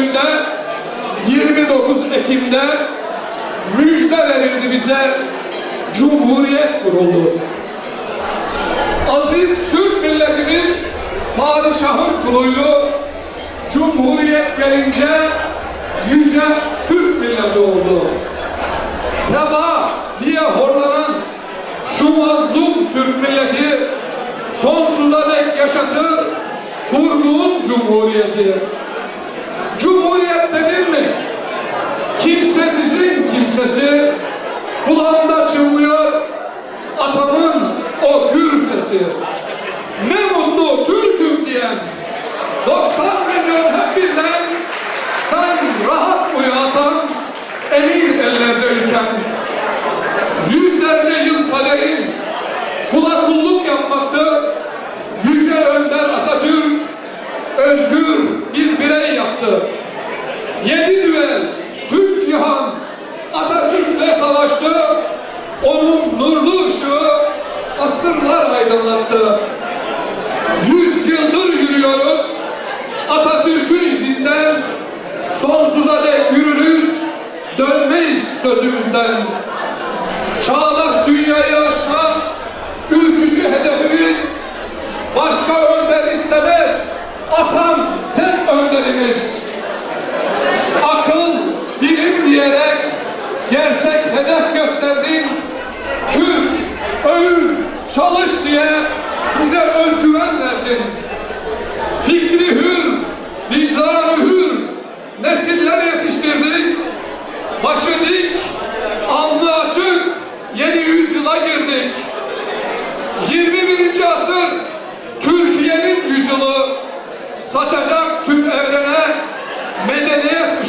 gününde 29 Ekim'de müjde verildi bize. Cumhuriyet kuruldu. Aziz Türk milletimiz padişahın kuluydu. Cumhuriyet gelince yüce Türk milleti oldu. Teba diye horlanan şu mazlum Türk milleti sonsuza dek yaşatır kurduğun cumhuriyeti. Kimsesi kulağında çınlıyor atamın o gür sesi. Ne mutlu Türk'üm diyen 90 milyon hep birden sen rahat uyu atam emin ellerde ülkem. Yüzlerce yıl kaderin kula kulluk yapmaktı. Yüce Önder Atatürk özgür bir birey yaptı. Aydınlattı. Yüz yıldır yürüyoruz. Atatürk'ün izinden sonsuza dek yürürüz. Dönmeyiz sözümüzden. Çağdaş dünyayı aşma ülküsü hedefimiz. Başka önder istemez. Atam tek önderimiz. Akıl, bilim diyerek gerçek hedef gösterdin.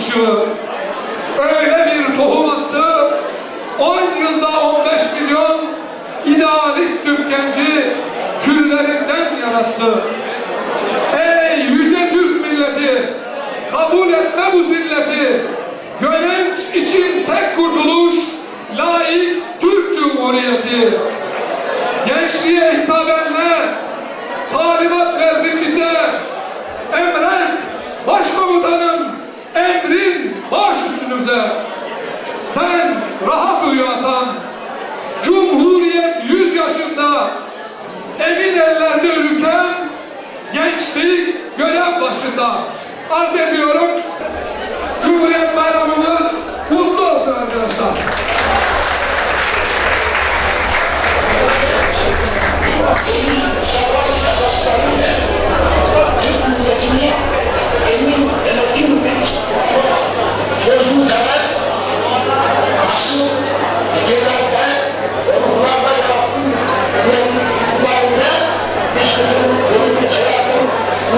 Işığı. Öyle bir tohum attı, 10 yılda 15 milyon idealist Türk genci küllerinden yarattı. Ey yüce Türk milleti, kabul etme bu zilleti. Gönenç için tek kurtuluş, laik Türk Cumhuriyeti. Gençliğe hitabenle üstünüze. Sen rahat uyu atam. Cumhuriyet yüz yaşında. Emin ellerde ülkem, gençlik görev başında. Arz ediyorum.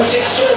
homossexual.